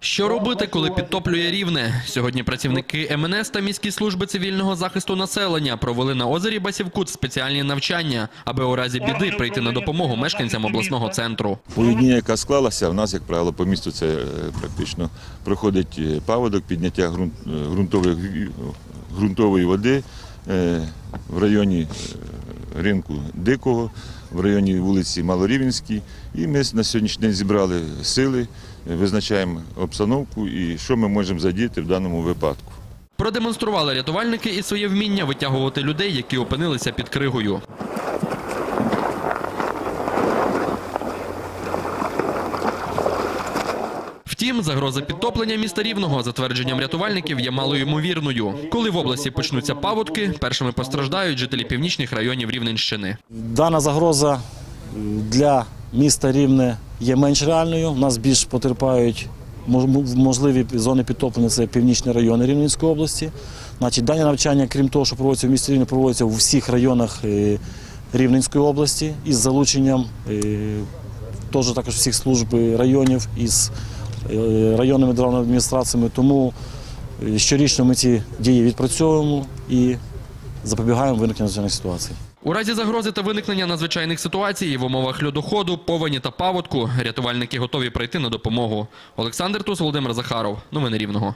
Що робити, коли підтоплює рівне? Сьогодні працівники МНС та міські служби цивільного захисту населення провели на озері Басівкут спеціальні навчання, аби у разі біди прийти на допомогу мешканцям обласного центру. Повідні, яка склалася, в нас, як правило, по місту це е, практично проходить е, паводок, підняття ґрунт, е, води в районі ринку Дикого, в районі вулиці Малорівінській. І ми на сьогоднішній день зібрали сили, визначаємо обстановку і що ми можемо задіяти в даному випадку. Продемонстрували рятувальники і своє вміння витягувати людей, які опинилися під кригою. Втім, загроза підтоплення міста Рівного, за твердженням рятувальників, є малоймовірною. Коли в області почнуться паводки, першими постраждають жителі північних районів Рівненщини. Дана загроза е, для міста Рівне є менш реальною. У нас більш потерпають можливі зони підтоплення це північні райони Рівненської області. Значить, дані навчання, крім того, що проводяться в місті Рівне, проводяться у всіх районах е, Рівненської області із залученням е, теж також всіх служб районів із е, районними державними адміністраціями. Тому е, щорічно ми ці дії відпрацьовуємо і запобігаємо виникненню надзвичайних ситуацій. У разі загрози та виникнення надзвичайних ситуацій в умовах льодоходу, повені та паводку рятувальники готові прийти на допомогу. Олександр Тус, Володимир Захаров. Новини Рівного.